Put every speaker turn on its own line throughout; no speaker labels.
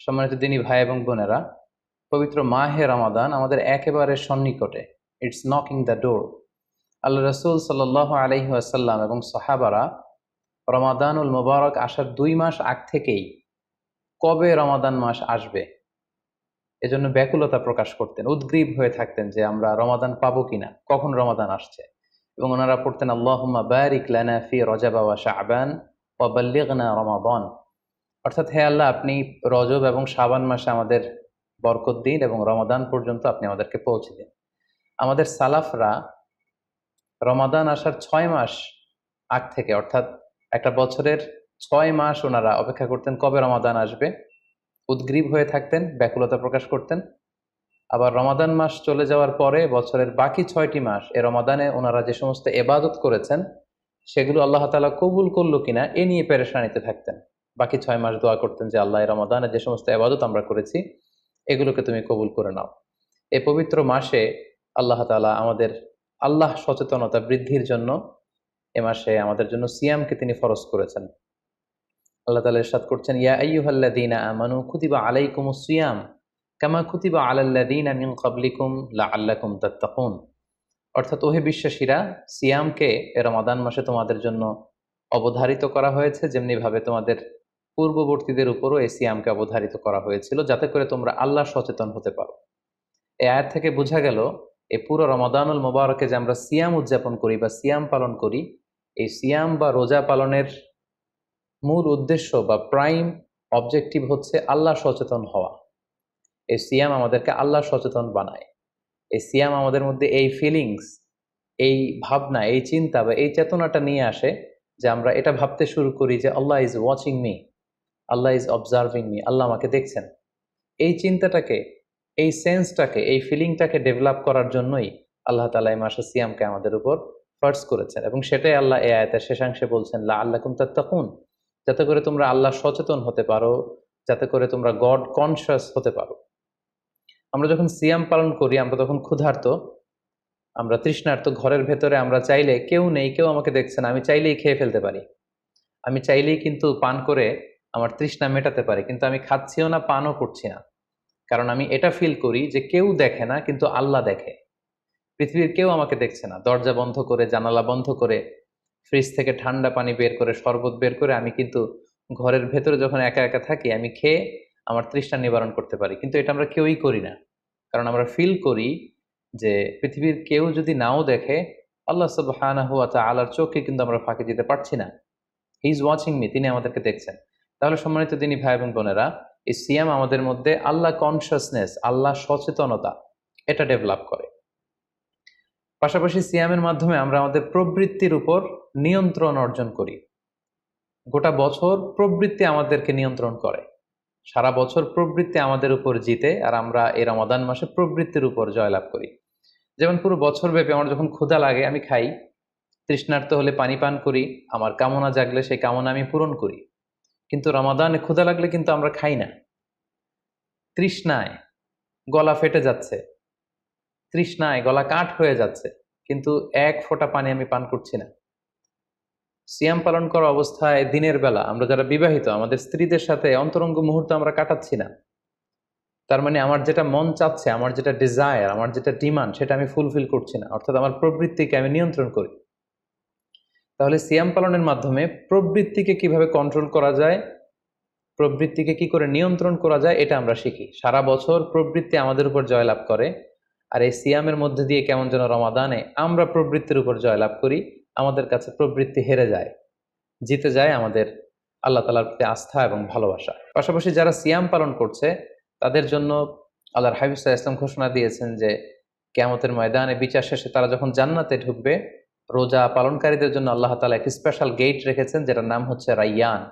সম্মানিত দিনী ভাই এবং বোনেরা, পবিত্র মাহে রমাদান আমাদের একেবারে সন্নিকটে। ইটস নকিং দ্য ডোর আল্লাহ রসুল সাল্লাহ আলহি আসাল্লাম এবং সাহাবারা রমাদানুল মোবারক আসার দুই মাস আগ থেকেই কবে রমাদান মাস আসবে? এজন্য ব্যাকুলতা প্রকাশ করতেন, উদ্গ্রীব হয়ে থাকতেন যে আমরা রমাদান পাবো কিনা, কখন রমাদান আসছে। এবং ওনারা পড়তেন, আল্লাহুম্মা বারিক লানা ফি রজাবা ওয়া শাবান ওয়া বাল্লিগনা রমাদান। অর্থাৎ হে আল্লাহ, আপনি রজব এবং শাবান মাসে আমাদের বরকত দিন এবং রমাদান পর্যন্ত আপনি আমাদেরকে পৌঁছে দিন। আমাদের সালাফরা রমাদান আসার ছয় মাস আগ থেকে, অর্থাৎ একটা বছরের ছয় মাস ওনারা অপেক্ষা করতেন কবে রমাদান আসবে। উদ্গ্রীব হয়ে থাকতেন, ব্যাকুলতা প্রকাশ করতেন। আবার রমাদান মাস চলে যাওয়ার পরে বছরের বাকি ছয়টি মাস এ রমাদানে ওনারা যে সমস্ত এবাদত করেছেন, সেগুলো আল্লাহ তালা কবুল করল কিনা এ নিয়ে পেরেশানিতে থাকতেন। বাকি ছয় মাস দোয়া করতেন যে, আল্লাহ রমাদানে যে সমস্ত এবাদত আমরা করেছি, এগুলোকে তুমি কবুল করে নাও। এই পবিত্র মাসে আল্লাহ তালা আমাদের আল্লাহ সচেতনতা বৃদ্ধির জন্য এ মাসে আমাদের জন্য সিয়ামকে তিনি ফরজ করেছেন। আল্লাহ তালা ইরশাদ করছেন, ইয়া আইয়ুহাল্লাযীনা আমানু কুতিবা আলাইকুমুস সিয়াম, কামা কুতিবা আলাল্লাযীনা মিন ক্বাবলিকুম লাআল্লাকুম তাত্তাকুন। অর্থাৎ ওহে বিশ্বাসীরা, সিয়ামকে এ রমাদান মাসে তোমাদের জন্য অবধারিত করা হয়েছে, যেমনিভাবে তোমাদের পূর্ববর্তীদের উপরও এই সিয়ামকে অবধারিত করা হয়েছিল, যাতে করে তোমরা আল্লাহ সচেতন হতে পারো। এই আয়াত থেকে বোঝা গেল এই পুরো রমাদানুল মোবারকে যে আমরা সিয়াম উদযাপন করি বা সিয়াম পালন করি, এই সিয়াম বা রোজা পালনের মূল উদ্দেশ্য বা প্রাইম অবজেক্টিভ হচ্ছে আল্লাহ সচেতন হওয়া। এই সিয়াম আমাদেরকে আল্লাহ সচেতন বানায়। এই সিয়াম আমাদের মধ্যে এই ফিলিংস এই ভাবনা, এই চিন্তা বা এই চেতনাটা নিয়ে আসে যে আমরা এটা ভাবতে শুরু করি যে আল্লাহ is watching me Allah is observing me আল্লাহ আমাকে দেখছেন। এই চিন্তাটাকে, এই সেন্সটাকে এই ফিলিংটাকে ডেভেলপ করার জন্যই আল্লাহ তালা এই মাসে সিয়ামকে আমাদের উপর ফার্স করেছেন এবং সেটাই আল্লাহ এ আয়তের শেষাংশে বলছেন লা আল্লাহ কুম তাত্তাকুন। যাতে করে তোমরা আল্লাহ সচেতন হতে পারো, যাতে করে তোমরা গড কনসিয়াস হতে পারো। আমরা যখন সিয়াম পালন করি, আমরা তখন ক্ষুধার্ত, আমরা তৃষ্ণার্ত, ঘরের ভেতরে আমরা চাইলে কেউ নেই, কেউ আমাকে দেখছে না, আমি চাইলেই খেয়ে ফেলতে পারি। আমি চাইলেই কিন্তু পান করে আমার তৃষ্ণা মেটাতে পারি, কিন্তু আমি খাচ্ছিও না, পানও করছি না। কারণ আমি এটা ফিল করি যে কেউ দেখে না, কিন্তু আল্লাহ দেখে। পৃথিবীর কেউ আমাকে দেখছে না। দরজা বন্ধ করে, জানালা বন্ধ করে ফ্রিজ থেকে ঠান্ডা পানি বের করে, শরবত বের করে আমি কিন্তু ঘরের ভেতরে যখন একা একা থাকি, আমি খেয়ে আমার তৃষ্ণা নিবারণ করতে পারি। কিন্তু এটা আমরা কেউই করি না। কারণ আমরা ফিল করি যে পৃথিবীর কেউ যদি নাও দেখে, আল্লাহ সুবহানাহু হুয়া আলার চোখে কিন্তু আমরা ফাঁকে দিতে পারছি না। হি ইজ ওয়াচিং মি তিনি আমাদেরকে দেখছেন। তাহলে সম্মানিত তিনি ভাই এবং বোনেরা, এই সিয়াম আমাদের মধ্যে আল্লাহ কনসিয়াসনেস আল্লাহ সচেতনতা, এটা ডেভেলপ করে। পাশাপাশি সিয়ামের মাধ্যমে আমরা আমাদের প্রবৃত্তির উপর নিয়ন্ত্রণ অর্জন করি। গোটা বছর প্রবৃত্তি আমাদেরকে নিয়ন্ত্রণ করে। সারা বছর প্রবৃত্তি আমাদের উপর জিতে আর আমরা এই রমাদান মাসে প্রবৃত্তির উপর জয়লাভ করি। যেমন পুরো বছর ব্যাপী আমার যখন ক্ষুধা লাগে, আমি খাই, তৃষ্ণার্ত হলে পানি পান করি, আমার কামনা জাগলে সেই কামনা আমি পূরণ করি। কিন্তু রমাদানে ক্ষুধা লাগলে কিন্তু আমরা খাই না। তৃষ্ণায় গলা ফেটে যাচ্ছে। তৃষ্ণায় গলা কাঠ হয়ে যাচ্ছে। কিন্তু এক ফোঁটা পানি আমি পান করছি না। সিয়াম পালন করা অবস্থায় দিনের বেলা আমরা যারা বিবাহিত, আমাদের স্ত্রীদের সাথে অন্তরঙ্গ মুহূর্ত আমরা কাটাচ্ছি না। তার মানে আমার যেটা মন চাচ্ছে, আমার যেটা ডিজায়ার আমার যেটা ডিমান্ড সেটা আমি ফুলফিল করছি না। অর্থাৎ আমার প্রবৃত্তিকে আমি নিয়ন্ত্রণ করি। তাহলে সিয়াম পালনের মাধ্যমে প্রবৃত্তিকে কীভাবে কন্ট্রোল করা যায়, প্রবৃত্তিকে কি করে নিয়ন্ত্রণ করা যায়, এটা আমরা শিখি। সারা বছর প্রবৃত্তি আমাদের উপর জয়লাভ করে, আর এই সিয়ামের মধ্যে দিয়ে কেমন যেন রমাদানে আমরা প্রবৃত্তির উপর জয়লাভ করি, আমাদের কাছে প্রবৃত্তি হেরে যায়, জিতে যায় আমাদের আল্লাহ তালার প্রতি আস্থা এবং ভালোবাসা। পাশাপাশি যারা সিয়াম পালন করছে, তাদের জন্য আল্লাহর হাবিবসা ইসলাম ঘোষণা দিয়েছেন যে, কেয়ামতের ময়দানে বিচার শেষে তারা যখন জান্নাতে ঢুকবে রোজা পালনকারীদের জন্য আল্লাহ তালা একটি স্পেশাল গেট রেখেছেন, যেটার নাম হচ্ছে রাইয়ান।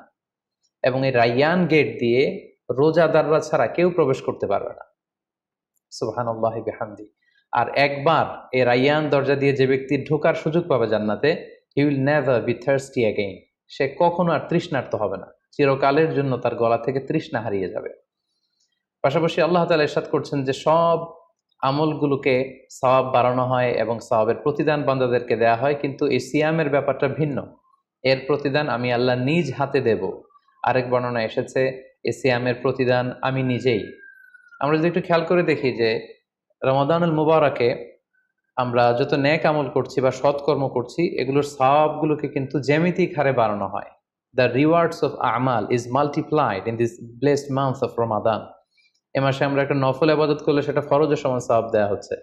এবং এই রাইয়ান গেট দিয়ে রোজাদাররা ছাড়া কেউ প্রবেশ করতে পারবে না। সুবাহান আল্লাহ বেহামদি। আর একবার এই রাইয়ান দরজা দিয়ে যে ব্যক্তি ঢোকার সুযোগ পাবে জান্নাতে he will never be thirsty again সে কখনো আর তৃষ্ণার্ত হবে না। চিরকালের জন্য তার গলা থেকে তৃষ্ণা হারিয়ে যাবে। পাশাপাশি আল্লাহ তালা ইরশাদ করছেন যে সব আমলগুলোকে সওয়াব বাড়ানো হয় এবং সওয়াবের প্রতিদান বান্দাদেরকে দেয়া হয়, কিন্তু এই সিয়ামের ব্যাপারটা ভিন্ন। এর প্রতিদান আমি আল্লাহ নিজ হাতে দেব। আরেক বর্ণনা এসেছে এই সিয়ামের প্রতিদান আমি নিজেই। আমরা যদি একটু খেয়াল করে দেখি যে, রমাদানুল মুবারকে আমরা যত ন্যাক আমল করছি বা সৎকর্ম করছি, এগুলোর সবগুলোকে কিন্তু জ্যামিতিক হারে বাড়ানো হয়। The rewards of Amal is multiplied in this blessed month of Ramadan এ মাসে আমরা একটা নফল আবাদত করলে সেটা ফরজের সমান সওয়াব দেওয়া হচ্ছে।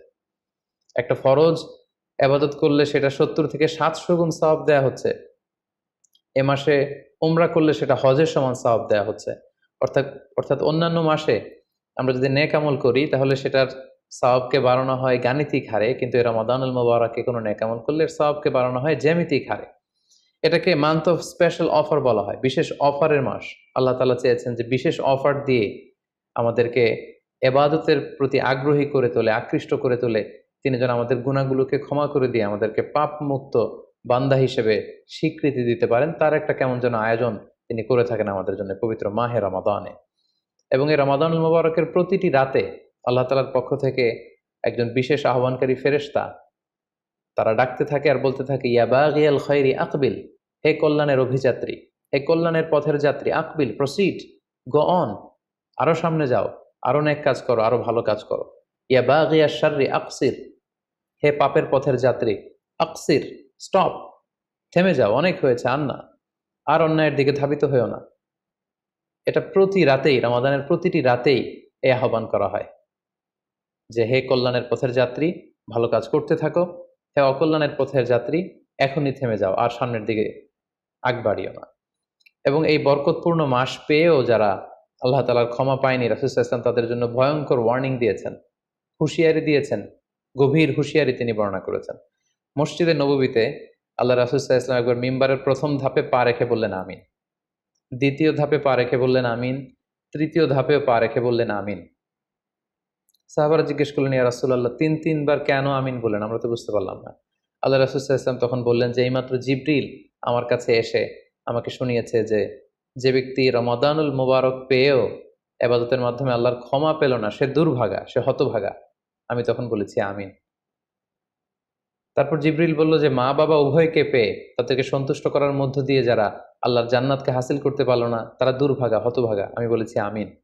একটা ফরজ আবাদত করলে সেটা সত্তর থেকে সাতশো গুণ সওয়াব দেওয়া হচ্ছে। এ মাসে উমরা করলে সেটা হজের সমান সওয়াব দেওয়া হচ্ছে। অর্থাৎ অর্থাৎ অন্যান্য মাসে আমরা যদি নেক আমল করি, তাহলে সেটার সওয়াবকে বাড়ানো হয় গাণিতিক হারে, কিন্তু এরা মদানুল মোবারকে কোনো নেক আমল করলে সওয়াবকে বাড়ানো হয় জ্যামিতিক হারে। এটাকে মান্থ অফ স্পেশাল অফার বলা হয়। বিশেষ অফারের মাস। আল্লাহ তালা চেয়েছেন যে বিশেষ অফার দিয়ে আমাদেরকে এবাদতের প্রতি আগ্রহী করে তোলে, আকৃষ্ট করে তোলে। তিনি যেন আমাদের গুণাগুলোকে ক্ষমা করে দিয়ে আমাদেরকে পাপ মুক্ত বান্দা হিসেবে স্বীকৃতি দিতে পারেন, তার একটা কেমন যেন আয়োজন তিনি করে থাকেন আমাদের জন্য পবিত্র মাহে রমাদানে। এবং এই রমাদানুল মোবারকের প্রতিটি রাতে আল্লাহ তালার পক্ষ থেকে একজন বিশেষ আহ্বানকারী ফেরেশতা, তারা ডাকতে থাকে আর বলতে থাকে ইয়াবাগিয়াল খৈরি আকবিল, হে কল্যাণের অভিযাত্রী, হে কল্যাণের পথের যাত্রী, আকবিল, প্রসিড, গো অন। আরও সামনে যাও, আরও অনেক কাজ করো, আরও ভালো কাজ করো। ইয়াবাগিয়া শাররি, আকসির। হে পাপের পথের যাত্রী, আকসির, স্টপ। থেমে যাও, অনেক হয়েছে আর না। আর অন্যায়ের দিকে ধাবিত হয়েও না। এটা প্রতি রাতেই, রামাদানের প্রতিটি রাতেই এই আহ্বান করা হয়। যে হে কল্যাণের পথের যাত্রী, ভালো কাজ করতে থাকো। হে অকল্যাণের পথের যাত্রী, এখনই থেমে যাও, আর সামনের দিকে আগ বাড়িও না। এবং এই বরকতপূর্ণ মাস পেয়েও যারা আল্লাহ তালার ক্ষমা পায়নি রাসুসাহ ইসলাম তাদের জন্য ভয়ঙ্কর ওয়ার্নিং দিয়েছেন, হুঁশিয়ারি দিয়েছেন, গভীর হুঁশিয়ারি তিনি বর্ণনা করেছেন। মসজিদে নবীতে আল্লাহ রাসুসাহ ইসলাম একবার মিম্বারের প্রথম ধাপে পা রেখে বললেন, আমিন। দ্বিতীয় ধাপে পা রেখে বললেন, আমিন। তৃতীয় ধাপেও পা রেখে বললেন, আমিন। সাহাবারা জিজ্ঞেস করলেন, ইয়া রাসুল্লাহ তিন, তিনবার কেন আমিন বললেন? আমরা তো বুঝতে পারলাম না। আল্লাহ রাসুসাহ ইসলাম তখন বললেন যে এইমাত্র জিব্রিল আমার কাছে এসে আমাকে শুনিয়েছে যে যে ব্যক্তি রমাদানুল মুবারক পেয়েও এবাদতের মাধ্যমে আল্লাহর ক্ষমা পেল না, সে দুর্ভাগা, সে হতভাগা। আমি তখন বলেছি, আমিন। তারপর জিব্রিল বলল যে, মা বাবা উভয়কে পেয়ে, তাদেরকে সন্তুষ্ট করার মধ্য দিয়ে যারা আল্লাহর জান্নাতকে হাসিল করতে পারল না, তারা দুর্ভাগা, হতভাগা। আমি বলেছি, আমিন।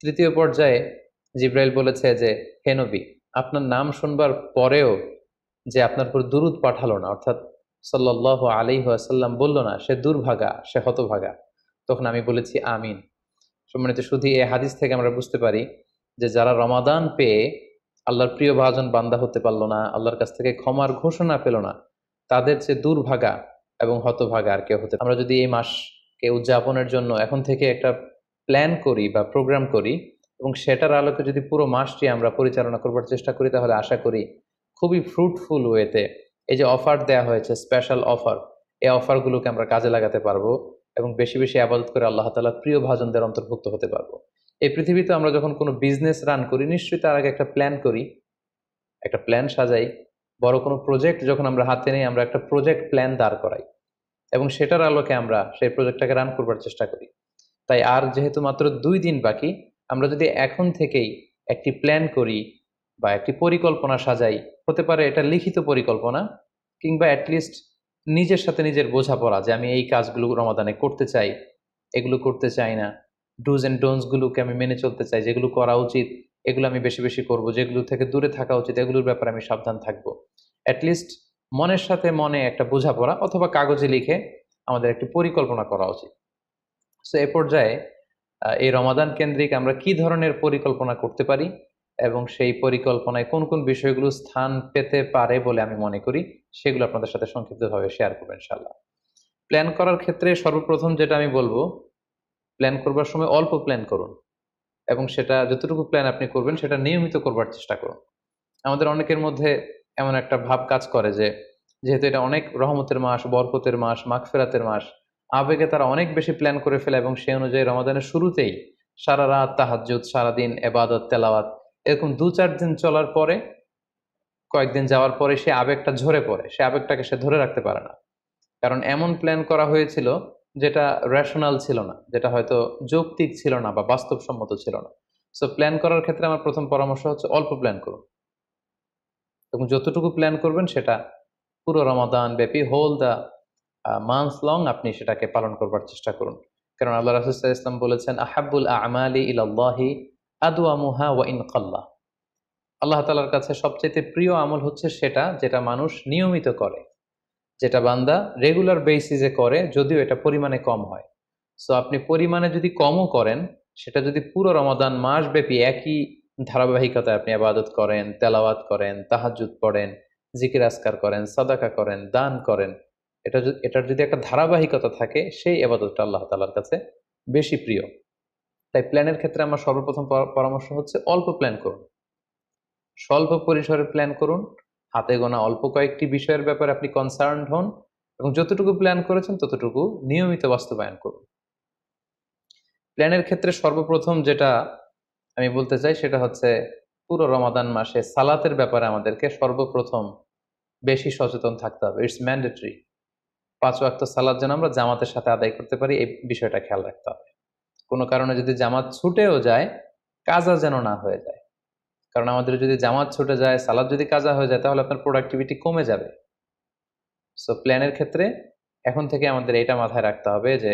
তৃতীয় পর্যায়ে জিব্রাইল বলেছে যে হেনবি আপনার নাম শুনবার পরেও যে আপনার উপর দুরুদ পাঠালো না, অর্থাৎ সাল্লাহ আলী আসাল্লাম বলল না, সে দুর্ভাগা, সে হতভাগা। তখন আমি বলেছি, আমিন। সম্মানিত শুধু এই হাদিস থেকে আমরা বুঝতে পারি যে যারা রমাদান পেয়ে আল্লাহর প্রিয় ভাজন বান্দা হতে পারল না, আল্লাহর কাছ থেকে ক্ষমার ঘোষণা পেল না, তাদের যে দুর্ভাগা এবং হতভাগা আর কেউ হতে আমরা যদি এই মাসকে উদযাপনের জন্য এখন থেকে একটা প্ল্যান করি বা প্রোগ্রাম করি এবং সেটার আলোকে যদি পুরো মাসটি আমরা পরিচালনা করবার চেষ্টা করি, তাহলে আশা করি খুবই ফ্রুটফুল ওয়েতে এই যে অফার দেয়া হয়েছে স্পেশাল অফার এই অফারগুলোকে আমরা কাজে লাগাতে পারব এবং বেশি বেশি আবাদত করে আল্লাহ তালা প্রিয় ভাজনদের অন্তর্ভুক্ত হতে পারব। এই পৃথিবীতে আমরা যখন কোনো বিজনেস রান করি, নিশ্চয়ই তার আগে একটা প্ল্যান করি, একটা প্ল্যান সাজাই, বড় কোনো প্রজেক্ট যখন আমরা হাতে নিই, আমরা একটা প্রজেক্ট প্ল্যান দাঁড় করাই এবং সেটার আলোকে আমরা সেই প্রজেক্টটাকে রান করবার চেষ্টা করি। তাই আর যেহেতু মাত্র দুই দিন বাকি, আমরা যদি এখন থেকেই একটি প্ল্যান করি বা একটি পরিকল্পনা সাজাই। হতে পারে এটা লিখিত পরিকল্পনা কিংবা অ্যাটলিস্ট নিজের সাথে নিজের বোঝাপড়া যে আমি এই কাজগুলো রমাদানে করতে চাই, এগুলো করতে চাই না। ডুজ অ্যান্ড ডোনসগুলোকে আমি মেনে চলতে চাই, যেগুলো করা উচিত, এগুলো আমি বেশি বেশি করব, যেগুলো থেকে দূরে থাকা উচিত, এগুলোর ব্যাপারে আমি সাবধান থাকব। অ্যাটলিস্ট মনের সাথে মনে একটা বোঝাপড়া অথবা কাগজে লিখে আমাদের একটি পরিকল্পনা করা উচিত। সো এ পর্যায়ে এই রমাদান কেন্দ্রিক আমরা কি ধরনের পরিকল্পনা করতে পারি? এবং সেই পরিকল্পনায় কোন কোন বিষয়গুলো স্থান পেতে পারে বলে আমি মনে করি, সেগুলো আপনাদের সাথে সংক্ষিপ্তভাবে শেয়ার করব ইনশাল্লাহ প্ল্যান করার ক্ষেত্রে সর্বপ্রথম যেটা আমি বলব প্ল্যান করবার সময় অল্প প্ল্যান করুন এবং সেটা যতটুকু প্ল্যান আপনি করবেন সেটা নিয়মিত করবার চেষ্টা করুন। আমাদের অনেকের মধ্যে এমন একটা ভাব কাজ করে যে, যেহেতু এটা অনেক রহমতের মাস, বরকতের মাস, মাগফেরাতের মাস, আবেগে তারা অনেক বেশি প্ল্যান করে ফেলে এবং সেই অনুযায়ী রমাদানের শুরুতেই সারা রাত তাহাজুদ সারাদিন এবাদত, তেলাওয়াত এরকম দু চার দিন চলার পরে, কয়েকদিন যাওয়ার পরে সে আবেগটা ঝরে পড়ে। সে আবেগটাকে সে ধরে রাখতে পারে না। কারণ এমন প্ল্যান করা হয়েছিল যেটা রেশনাল ছিল না, যেটা হয়তো যৌক্তিক ছিল না বা বাস্তবসম্মত ছিল না। সো প্ল্যান করার ক্ষেত্রে আমার প্রথম পরামর্শ হচ্ছে অল্প প্ল্যান করুন। এবং যতটুকু প্ল্যান করবেন সেটা পুরো রমাদান ব্যাপী হোল দ্য মান্থ লং আপনি সেটাকে পালন করবার চেষ্টা করুন। কারণ আল্লাহ রাসুল্লাহ ইসলাম বলেছেন আহাবুল আমালি ইলাল্লাহি আদওয়ামুহা ওয়া ইন কাল্লা। আল্লাহ তালার কাছে সবচেয়ে প্রিয় আমল হচ্ছে সেটা যেটা মানুষ নিয়মিত করে। যেটা বান্দা রেগুলার বেসিসে করে যদিও এটা পরিমাণে কম হয়। সো আপনি পরিমাণে যদি কমও করেন, সেটা যদি পুরো রমাদান মাস ব্যাপী একই ধারাবাহিকতায় আপনি আবাদত করেন, তেলাওয়াত করেন তাহাজুদ পড়েন, জিকির আসকার করেন, সাদাকা করেন, দান করেন, এটা এটার যদি একটা ধারাবাহিকতা থাকে, সেই আবাদতটা আল্লাহ তালার কাছে বেশি প্রিয়। তাই প্ল্যানের ক্ষেত্রে আমার সর্বপ্রথম পরামর্শ হচ্ছে অল্প প্ল্যান করুন। স্বল্প পরিসরে প্ল্যান করুন। হাতে গোনা অল্প কয়েকটি বিষয়ের ব্যাপারে আপনি কনসার্ন হন এবং যতটুকু প্ল্যান করেছেন ততটুকু নিয়মিত বাস্তবায়ন করুন। প্ল্যানের ক্ষেত্রে সর্বপ্রথম যেটা আমি বলতে চাই সেটা হচ্ছে পুরো রমাদান মাসে সালাতের ব্যাপারে আমাদেরকে সর্বপ্রথম বেশি সচেতন থাকতে হবে। ইটস ম্যান্ডেটরি পাঁচ ওয়াক্ত সালাদ যেন আমরা জামাতের সাথে আদায় করতে পারি, এই বিষয়টা খেয়াল রাখতে হবে। কোনো কারণে যদি জামাত ছুটেও যায়, কাজা যেন না হয়ে যায়। কারণ আমাদের যদি জামাত ছুটে যায়, সালাদ যদি কাজা হয়ে যায়, তাহলে আপনার প্রোডাক্টিভিটি কমে যাবে। সো প্ল্যানের ক্ষেত্রে এখন থেকে আমাদের এটা মাথায় রাখতে হবে যে,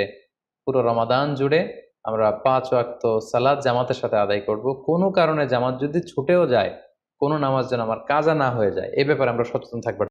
পুরো রমাদান জুড়ে আমরা পাঁচ ওয়াক্ত সালাদ জামাতের সাথে আদায় করব। কোনো কারণে জামাত যদি ছুটেও যায়, কোনো নামাজ যেন আমার কাজা না হয়ে যায়, এ ব্যাপারে আমরা সচেতন থাকব।